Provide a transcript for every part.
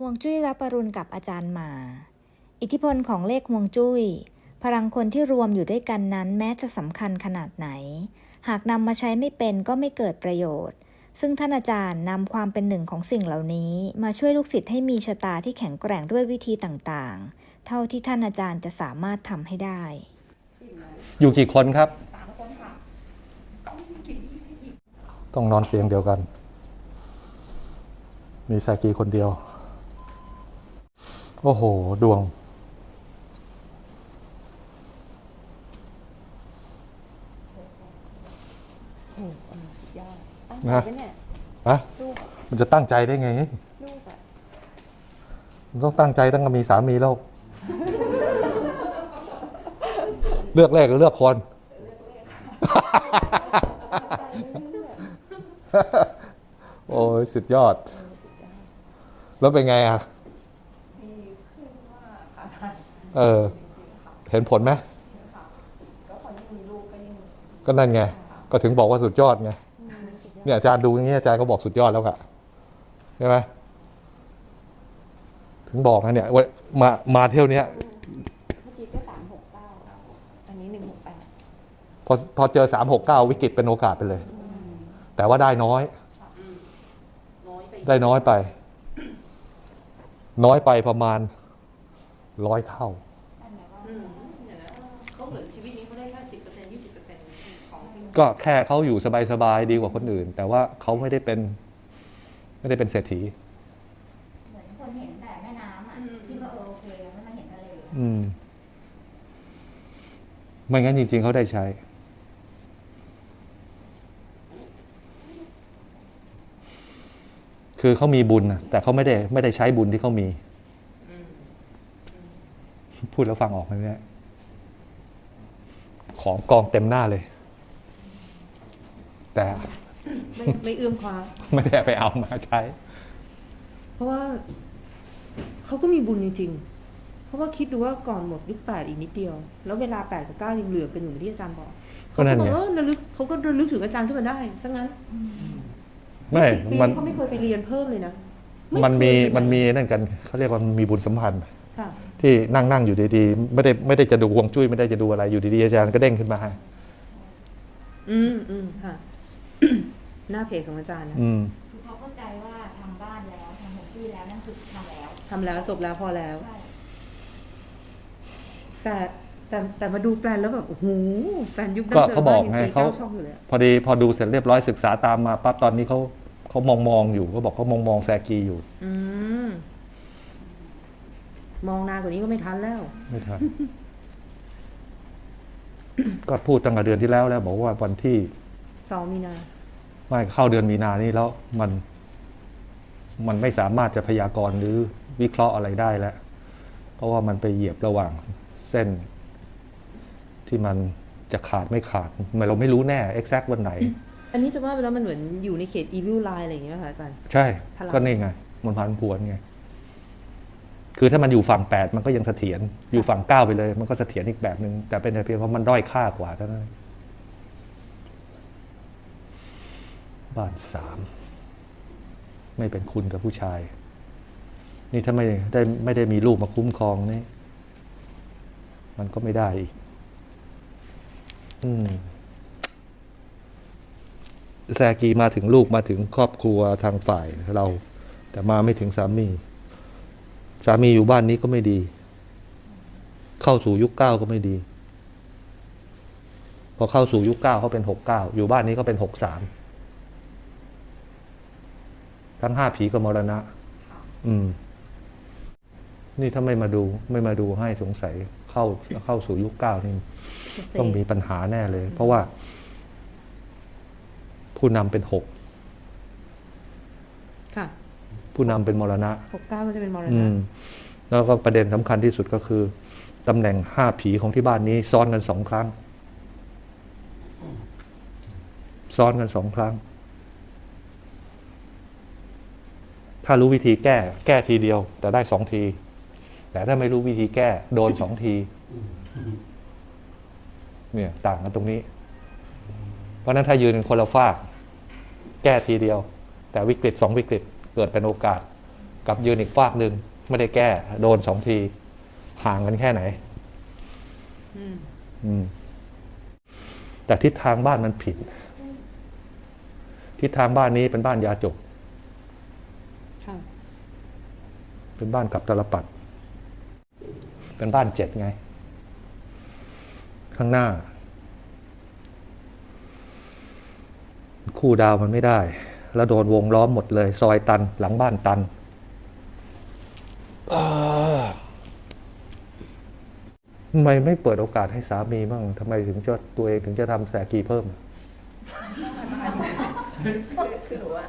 ห่วงจุ้ยรับปรุณกับอาจารย์หมา อิทธิพลของเลขห่วงจุ้ย พลังคนที่รวมอยู่ด้วยกันนั้นแม้จะสำคัญขนาดไหน หากนำมาใช้ไม่เป็นก็ไม่เกิดประโยชน์ ซึ่งท่านอาจารย์นำความเป็นหนึ่งของสิ่งเหล่านี้ มาช่วยลูกศิษย์ให้มีชะตาที่แข็งแกร่งด้วยวิธีต่างๆ เท่าที่ท่านอาจารย์จะสามารถทำให้ได้ อยู่กี่คนครับต้องนอนเตียงเดียวกัน มีแซกีคนเดียว โอ้โห ดวงยอดตั้งนะใจไว้เนี่ยฮะลูกมันจะตั้งใจได้ไง ลูกอะมันต้องตั้งใจตั้งแต่มีสามีแล้ว เลือกแรกหรือเลือกคน โอ้ยสุดยอด แล้วเป็นไงอะ เออ เห็นผลไหมก็นั่นไง ก็ถึงบอกว่าสุดยอดไง เนี่ยอาจารย์ดูอย่างนี้อาจารย์ก็บอกสุดยอดแล้วอะใช่ไหมถึงบอกนะเนี่ยว่ามามาเที่ยวเนี้ยเมื่อกี้ก็สามหกเก้าอันนี้หนึ่งหกแปดพอพอเจอสามหกเก้าวิกฤตเป็นโอกาสไปเลย แต่ว่าได้น้อยน้อยไปได้น้อยไป น้อยไปประมาณ ร้อยเท่าเขาเหมือนชีวิตนี้เขาได้แค่สิบเปอร์เซ็นต์ยี่สิบเปอร์เซ็นต์ของที่ก็แค่เขาอยู่สบายๆดีกว่าคนอื่น แต่ว่าเขาไม่ได้เป็น ไม่ได้เป็นเศรษฐีเหมือนคนเห็นแต่แม่น้ำอะที่ว่าเออโอเคแล้วมาเห็นทะเลอืมไม่งั้นจริง ๆเขาได้ใช้คือเขามีบุญนะแต่เขาไม่ได้ไม่ได้ใช้บุญที่เขามี พูดแล้วฟังออกไหมเนี่ยของกองเต็มหน้าเลย แต่ไม่ไม่เอื้อมคว้าไม่ได้ไปเอามาใช้ เพราะว่าเขาก็มีบุญจริงๆ เพราะว่าคิดดูว่าก่อนหมดยุคแปดอีกนิดเดียว แล้วเวลาแปดกับเก้ายังเหลือเป็นอยู่ที่อาจารย์บอกก็นั่นไงเขาบอกเออระลึกเขาก็ระลึกถึงอาจารย์ขึ้นมาได้ซะงั้นไม่สิบปีมันเขาไม่เคยไปเรียนเพิ่มเลยนะไมันมีเคยเลยมันมีนั่นกันเขาเรียกว่ามันมีบุญสัมพันธ์ค่ะ ที่นั่งนั่งอยู่ดีๆ ไม่ได้ไม่ได้จะดูฮวงจุ้ยไม่ได้จะดูอะไรอยู่ดีๆอาจารย์ก็เด้งขึ้นมาให้อืมอืมค่ะ หน้าเพจของอาจารย์นะอืมคือเขาเข้าใจว่าทำบ้านแล้วทำหมดที่แล้วนั่นคือทำแล้วทำแล้วจบแล้วพอแล้ว ใช่แต่แต่แต่มาดูแปลนแล้วแบบโอ้โหแปลนยุคดั้ก็งเดิมเขาบอกยังไงตีเขาเก้าช่องอยู่เลยอะพอดีพอดูเสร็จเรียบร้อยศึกษาตามมาปั๊บตอนนี้เขาเขามองมองอยู่เขาบอกเขามองมองแซกีอยู่ อืม มองนานกว่านี้ก็ไม่ทันแล้ว ไม่ทัน ก็พูดตั้งแต่เดือนที่แล้วแล้ว บอกว่าวันที่สองมีนาไม่เข้าเดือนมีนานี่แล้วมัน มันไม่สามารถจะพยากรณ์หรือวิเคราะห์อะไรได้แล้ว เพราะว่ามันไปเหยียบระหว่างเส้น ที่มันจะขาดไม่ขาดมันเราไม่รู้แน่ exact วันไหน อันนี้จะว่าไปแล้วมันเหมือนอยู่ในเขต evil line อะไรอย่างเงี้ยค่ะอาจารย์ ใช่พลังก็นี่ไง มันพันพวนไง คือถ้ามันอยู่ฝั่งแปดมันก็ยังเสถียรอยู่ฝั่งเก้าไปเลย มันก็เสถียรอีกแบบหนึ่งแต่เป็นแต่เพียงเพราะมันด้อยค่ากว่าเท่านั้นบ้านสามไม่เป็นคุณกับผู้ชาย นี่ถ้าไม่ได้ไม่ได้มีลูกมาคุ้มครองนี่มันก็ไม่ได้อีก อืมแซกีมาถึงลูกมาถึงครอบครัวทางฝ่ายเรา แต่มาไม่ถึงสามี สามีอยู่บ้านนี้ก็ไม่ดี เข้าสู่ยุคเก้าก็ไม่ดี พอเข้าสู่ยุคเก้าเขาเป็นหกเก้าอยู่บ้านนี้ก็เป็นหกสามทั้งห้าผีก็มรณะ อืม นี่ถ้าไม่มาดู ไม่มาดูให้สงสัยเข้าเข้าสู่ยุคเก้านี่จะเซต้องมีปัญหาแน่เลย เพราะว่า ผู้นำเป็นหกค่ะ ผู้นำเป็นมรณะหกเก้าก็จะเป็นมรอืณะมแล้วก็ประเด็นสำคัญที่สุดก็คือตำแหน่งห้าผีของที่บ้านนี้ ซ้อนกันสองครั้ง ซ้อนกันสองครั้ง ถ้ารู้วิธีแก้ แก้ทีเดียว แต่ได้สองที แต่ถ้าไม่รู้วิธีแก้ โดนสองที เนี่ย ต่างกันตรงนี้ เพราะฉะนั้นถ้ายืนคนละฝาก แก้ทีเดียว แต่วิกฤตสองวิกฤต เกิดเป็นโอกาสกับยืนอีกฝากหนึ่งไม่ได้แก้โดนสองที ห่างกันแค่ไหนอืมอืมแต่ทิศทางบ้านมันผิด ทิศทางบ้านนี้เป็นบ้านยาจกค่ะเป็นบ้านกับตลปัด เป็นบ้านเจ็ดไง ข้างหน้า คู่ดาวมันไม่ได้ แล้วโดนวงล้อมหมดเลย ซอยตันหลังบ้านตันอ่าทำไมไม่เปิดโอกาสให้สามีบ้างทำไมถึงจะตัวเองถึงจะทำแสกีเพิ่ม คือหนูว่า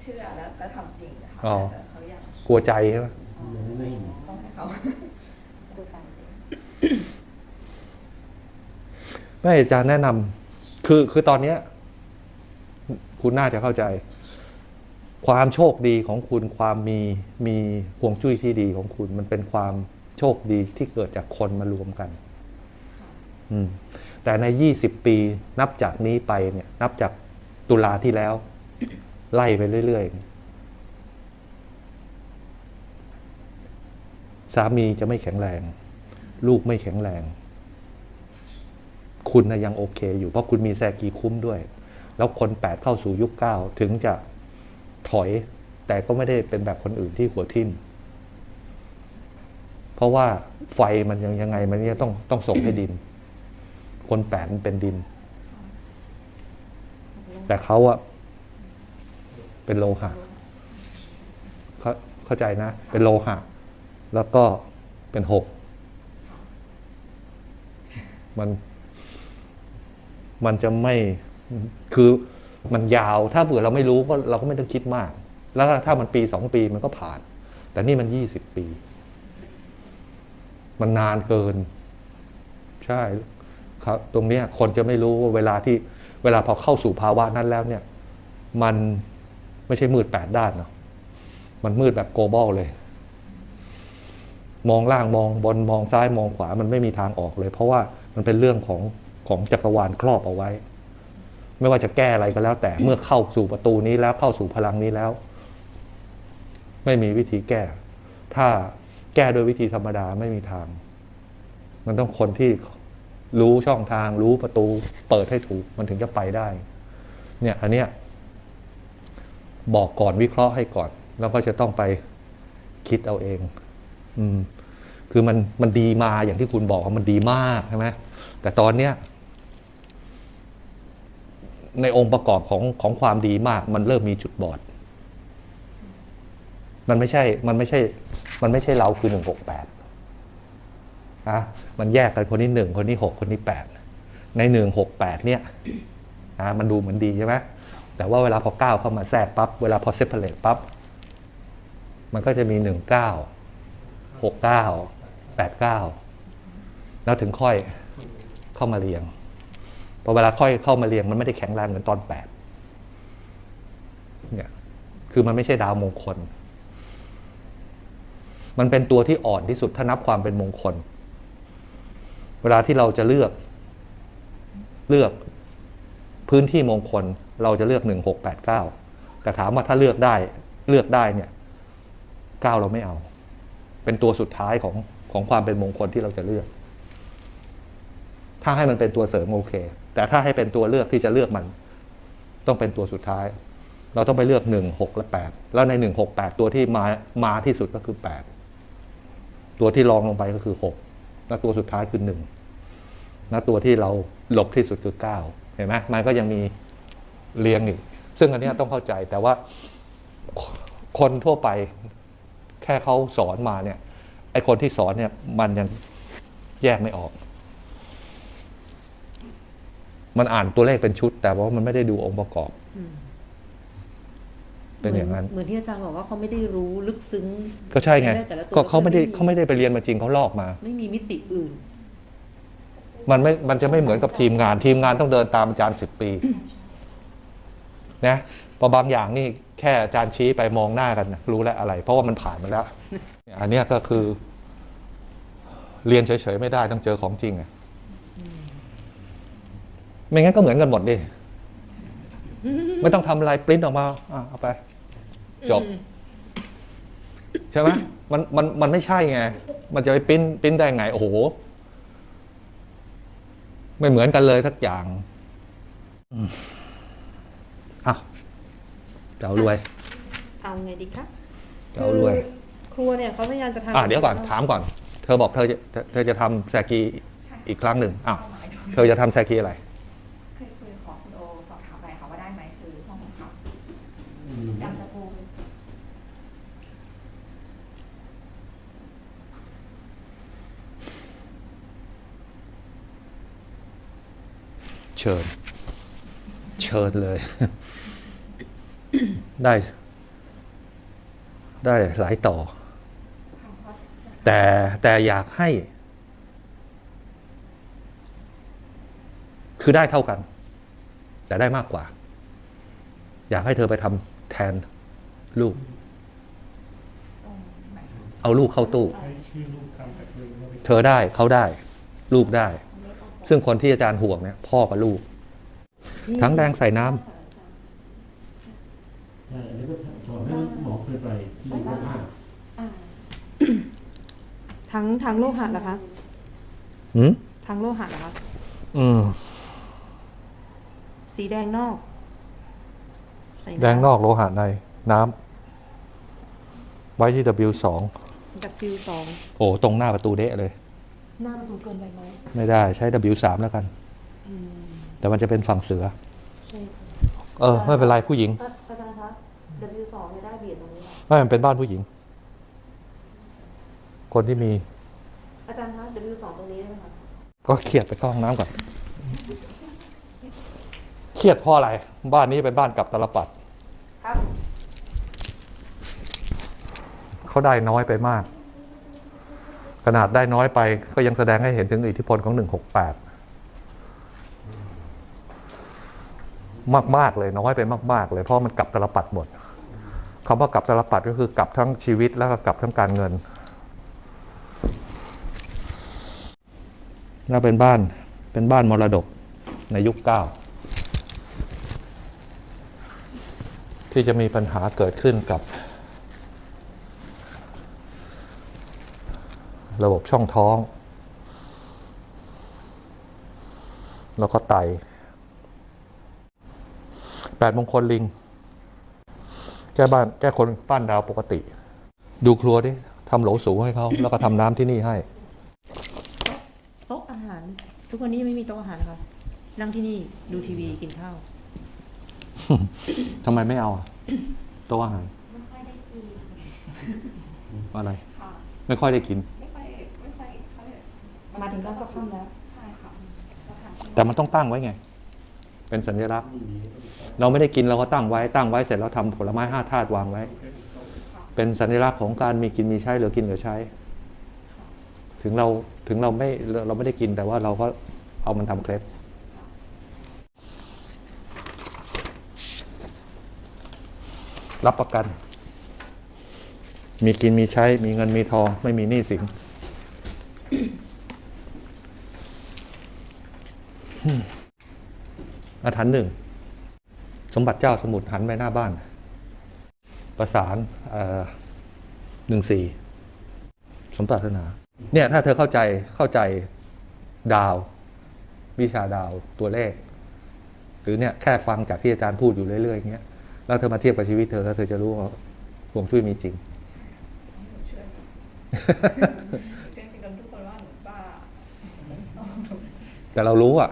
เชื่อแล้วแล้วทำจริงนะคะอ๋อแต่เขาอยากกลัวใจใช่ไหมต้องให้เขาดูใจไม่อาจารย์แนะนำคือคือตอนเนี้ย คุณน่าจะเข้าใจ ความโชคดีของคุณความมีมีฮวงจุ้ยที่ดีของคุณ มันเป็นความโชคดีที่เกิดจากคนมารวมกันอืมแต่ในยี่สิบปีนับจากนี้ไปเนี่ย นับจากตุลาที่แล้ว ไล่ไปเรื่อยๆ สามีจะไม่แข็งแรง ลูกไม่แข็งแรง คุณนะยังโอเคอยู่เพราะคุณมีแซกีคุ้มด้วย แล้วคนแปดเข้าสู่ยุคเก้าถึงจะ ถอย แต่ก็ไม่ได้เป็นแบบคนอื่นที่หัวทิ่มเพราะว่าไฟมันยังยังไงมันเนี่ยต้องต้องส่งให้ดิน คนแปดมันเป็นดิน แต่เขาอะเป็นโลหะเขาเข้าใจนะ เป็นโลหะ แล้วก็เป็นหก มัน มันจะไม่คือ มันยาว ถ้าเผื่อเราไม่รู้ก็เราก็ไม่ต้องคิดมาก แล้วถ้ามันปีสองปีมันก็ผ่าน แต่นี่มันยี่สิบปี มันนานเกิน ใช่ครับ ตรงนี้คนจะไม่รู้ว่าเวลาที่เวลาพอเข้าสู่ภาวะนั้นแล้วเนี่ย มันไม่ใช่มืดแปดด้านเนาะมันมืดแบบโกลบอลเลย มองล่างมองบนมองซ้ายมองขวา มันไม่มีทางออกเลย เพราะว่ามันเป็นเรื่องของของจักรวาลครอบเอาไว้ ไม่ว่าจะแก้อะไรก็แล้ว แต่เมื่อเข้าสู่ประตูนี้แล้วเข้าสู่พลังนี้แล้ว ไม่มีวิธีแก้ ถ้าแก้โดยวิธีธรรมดาไม่มีทาง มันต้องคนที่รู้ช่องทาง รู้ประตู เปิดให้ถูกมันถึงจะไปได้ เนี่ยอันเนี้ยบอกก่อนวิเคราะห์ให้ก่อน แล้วก็จะต้องไปคิดเอาเอง อืม คือมันมันดีมาอย่างที่คุณบอกว่ามันดีมากใช่ไหมแต่ตอนเนี้ย ในองค์ประกอบของของความดีมาก มันเริ่มมีจุดบอด มันไม่ใช่ มันไม่ใช่ มันไม่ใช่เราคือหนึ่งหกแปดนะมันแยกกันคนนี้หนึ่งคนนี้หกคนนี้แปดในหนึ่งหกแปดเนี่ยนะมันดูเหมือนดีใช่ไหมแต่ว่าเวลาพอเก้าเข้ามาแทรกปั๊บเวลาพอเซปเปอร์เลตปั๊บมันก็จะมีหนึ่งเก้าหกเก้าแปดเก้าแล้วถึงค่อยเข้ามาเรียง พอเวลาค่อยเข้ามาเรียงมันไม่ได้แข็งแรงเหมือนตอนแปดเนี่ยคือมันไม่ใช่ดาวมงคล มันเป็นตัวที่อ่อนที่สุดถ้านับความเป็นมงคล เวลาที่เราจะเลือก เลือกพื้นที่มงคลเราจะเลือกหนึ่งหกแปดเก้าแต่ถามว่าถ้าเลือกได้เลือกได้เนี่ยเก้าเราไม่เอา เป็นตัวสุดท้ายของของความเป็นมงคลที่เราจะเลือก ถ้าให้มันเป็นตัวเสริมโอเค แต่ถ้าให้เป็นตัวเลือกที่จะเลือกมัน ต้องเป็นตัวสุดท้าย เราต้องไปเลือกหนึ่งหกและแปดแล้วในหนึ่งหกแปดตัวที่มามาที่สุดก็คือแปดตัวที่รองลงไปก็คือหกและตัวสุดท้ายคือหนึ่งและตัวที่เราหลบที่สุดคือเก้าเห็นไหมมันก็ยังมีเรียงอีกซึ่งอันนี้ต้องเข้าใจแต่ว่าคนทั่วไปแค่เขาสอนมาเนี่ยไอคนที่สอนเนี่ยมันยังแยกไม่ออก มันอ่านตัวเลขเป็นชุด แต่ว่ามันไม่ได้ดูองค์ประกอบอืมเป็นอย่างนั้น เหมือนที่อาจารย์บอกว่าเขาไม่ได้รู้ลึกซึ้ง ก็ใช่ไงในแต่ละตัวก็เขาไม่ได้เขาไม่ได้ไปเรียนมาจริงเขาลอกมา ไม่มีมิติอื่น มันไม่ มันจะไม่เหมือนกับทีมงาน ทีมงานต้องเดินตามอาจารย์สิบปี นะพอบางอย่างนี่แค่อาจารย์ชี้ไปมองหน้ากันนะรู้แล้วอะไร เพราะว่ามันผ่านมาแล้วเนี่ยอันเนี้ยก็คือ เรียนเฉยๆไม่ได้ต้องเจอของจริงอะ ไม่งั้นก็เหมือนกันหมดดิ ไม่ต้องทำอะไรปริ้นออกมาอะเอาไป จบอืมช่ไหมมันมันมันไม่ใช่ไง มันจะไปปริ้นปริ้นได้ไง โอ้โห ไม่เหมือนกันเลยสักอย่างอืมอะเจ้ารวย เอาไงดีคะเจ้ารวยคือครัวเนี่ยเขาพยายามจะทำอะเดี๋ยวก่อนถามก่อน เธอบอกเธอจะเธอเธอจะทำแซกีอีกครั้งหนึ่งอ้าวเธอจะทำแซกีอะไร เคยคุยขอคุณโอสอบถามไปค่ะว่าได้ไหมคือห้องของเขา ดำตะปู เชิญ เชิญเลย ได้ ได้หลายต่อ แต่แต่อยากให้ คือได้เท่ากัน แต่ได้มากกว่า อยากให้เธอไปทำแทนลูก เอาลูกเข้าตู้ เธอได้เขาได้ ลูกได้ ซึ่งคนที่อาจารย์ห่วงเนี่ยพ่อกับลูก ทั้งแดงใส่น้ำใช่อันนี้ก็สอนให้หมอเคยไปที่โรงพยาบาลทั้งทั้งโลหะนะคะอืมทั้งโลหะนะคะ อืมสีแดงนอกใส่ำแดงนอกโลหะในน้ำไว้ที่ W2 ดับฟิวสองโอ้ตรงหน้าประตูเดะเลย หน้าประตูเกินไปไหมไม่ได้ใช้ W3 แล้วกันอืมแต่มันจะเป็นฝั่งเสือใช่ค่ะเออ ไม่เป็นไรผู้หญิงอะอาจารย์คะ W สองเนี่ยได้เบียดตรงนี้ค่ะไม่มันเป็นบ้านผู้หญิง คนที่มี อาจารย์คะ W สองตรงนี้ได้ไหมคะก็เครียดไปเข้าห้องน้ำก่อนเครียดเพราะอะไร บ้านนี้เป็นบ้านกับตลปัดครับเขาได้น้อยไปมาก ขนาดได้น้อยไปก็ยังแสดงให้เห็นถึงอิทธิพลของหนึ่งหกแปดมากมากเลยน้อยไปมาก ๆ เลยเพราะมันกลับตลปัดหมดคำว่ากลับตลปัดก็คือกลับทั้งชีวิตแล้วก็กลับทั้งการเงินแล้วเป็นบ้านเป็นบ้านมรดกในยุคเก้าที่จะมีปัญหาเกิดขึ้นกับ ระบบช่องท้อง แล้วก็ไตแปดมงคลลิง แก้บ้านแก้คนบ้านดาวปกติ ดูครัวดิทำโหลสูงให้เขา แล้วก็ทำน้ำที่นี่ให้ โต๊ะอาหาร ทุกวันนี้ยังไม่มีโต๊ะอาหารนะคะนั่งที่นี่ดูทีวีกินข้าวทำไมไม่เอาอะโต๊ะอาหาร ไม่ค่อยได้กิน อะไรค่ะไม่ค่อยได้กิน มาถึงก็ก็ค่ำแล้ว ใช่ค่ะก็ทานที่แต่มันต้องตั้งไว้ไง เป็นสัญลักษณ์ เราไม่ได้กินเราก็ตั้งไว้ตั้งไว้เสร็จแล้วทำผลไม้ห้าธาตุวางไว้ เป็นสัญลักษณ์ของการมีกินมีใช้เหลือกินเหลือใช้ ถึงเราถึงเราไม่เราไม่ได้กินแต่ว่าเราก็เอามันทำเคล็ดรับประกัน มีกินมีใช้ มีเงินมีทอง ไม่มีหนี้สิน อาถรรพ์หนึ่ง สมบัติเจ้าสมุทรหันไปหน้าบ้าน ประสานหนึ่งสี่สมปรารถนา เนี่ยถ้าเธอเข้าใจเข้าใจดาว วิชาดาวตัวเลข หรือเนี่ยแค่ฟังจากที่อาจารย์พูดอยู่เรื่อยๆอย่างเงี้ยแล้วเธอมาเทียบกับชีวิตเธอแล้วเธอจะรู้ว่าห่วงจุ้ยมีจริงหนูเชื่อเชื่อจริงๆทุกคนว่าหนูบ้าแต่เรารู้อะ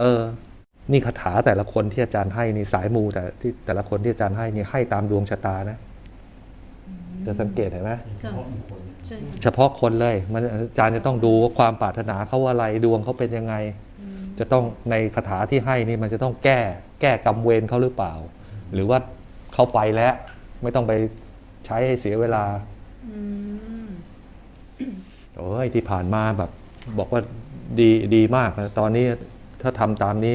เออ นี่คาถาแต่ละคนที่อาจารย์ให้นี่สายมูแต่ที่แต่ละคนที่อาจารย์ให้นี่ให้ตามดวงชะตานะจะสังเกตเห็นไหมค่ะใช่เฉพาะคนเลยมันอาจารย์จะต้องดูว่าความปรารถนาเขาอะไรดวงเขาเป็นยังไงอืมจะต้องในคาถาที่ให้นี่มันจะต้องแก้ แก้กรรมเวรเขาหรือเปล่า หรือว่าเขาไปแล้ว ไม่ต้องไปใช้ให้เสียเวลาอืมโอ้ยที่ผ่านมาแบบ บอกว่าดีดีมากนะตอนนี้ถ้าทำตามนี้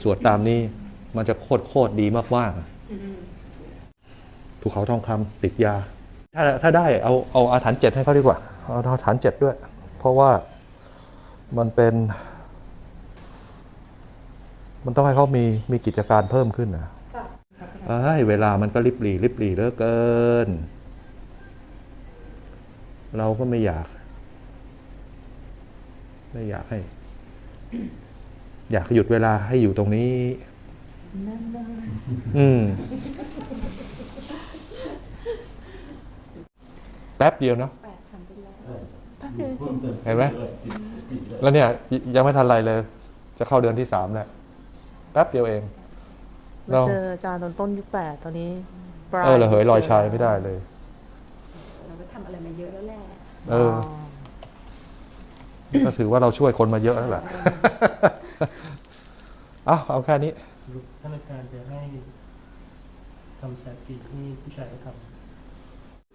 สวดตามนี้ มันจะโคตรโคตรดีมากๆอืมภูเขาทองคำติดยา ถ้าถ้าได้เอาเอาอาถรรพ์เจ็ดให้เขาดีกว่า เอาอาถรรพ์เจ็ดด้วย เพราะว่ามันเป็น มันต้องให้เขามีมีกิจการเพิ่มขึ้นนะค่ะเอ้ยเวลามันก็ริบหรี่ริบหรี่เหลือเกิน เราก็ไม่อยาก ไม่อยากให้ อยากหยุดเวลาให้อยู่ตรงนี้ อืมแป๊บเดียวเนาะแปดทำไปแล้วแป๊บเดียวจริงเห็นไหมแล้วเนี่ยยยังไม่ทันไรเลย จะเข้าเดือนที่สามแล้วแป๊บเดียวเองมาเจออาจารย์ตอนต้นยุคแปดตอนนี้ปลายเออระเหยลอยชายไม่ได้เลย เราก็ทำอะไรมาเยอะแล้วแหละเออ ก็ถือว่าเราช่วยคนมาเยอะแล้วแหละเอาเอาแค่นี้ท่านอาจารย์จะให้ทำแซกกีที่ผู้ชายเขาท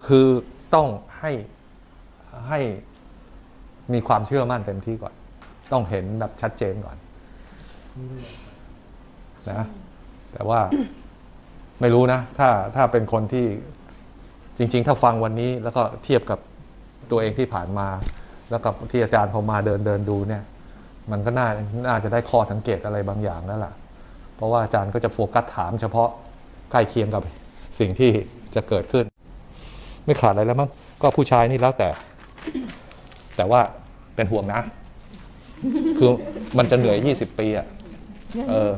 คือต้องให้ให้มีความเชื่อมั่นเต็มที่ก่อน ต้องเห็นแบบชัดเจนก่อนำนี่ด้วยนะแต่ว่าไม่รู้นะ ถ้าถ้าเป็นคนที่จริง ๆ ถ้าฟังวันนี้แล้วก็เทียบกับตัวเองที่ผ่านมา แล้วกับที่อาจารย์พอมาเดินเดินดูเนี่ย มันก็น่าน่าจะได้ข้อสังเกตอะไรบางอย่างแล้วล่ะเพราะว่าอาจารย์ก็จะโฟกัสถามเฉพาะใกล้เคียงกับสิ่งที่จะเกิดขึ้น ไม่ขาดอะไรแล้วมั้งก็ผู้ชายนี่แล้วแต่ แต่ว่าเป็นห่วงนะ คือมันจะเหนื่อยยี่สิบปีอะเออ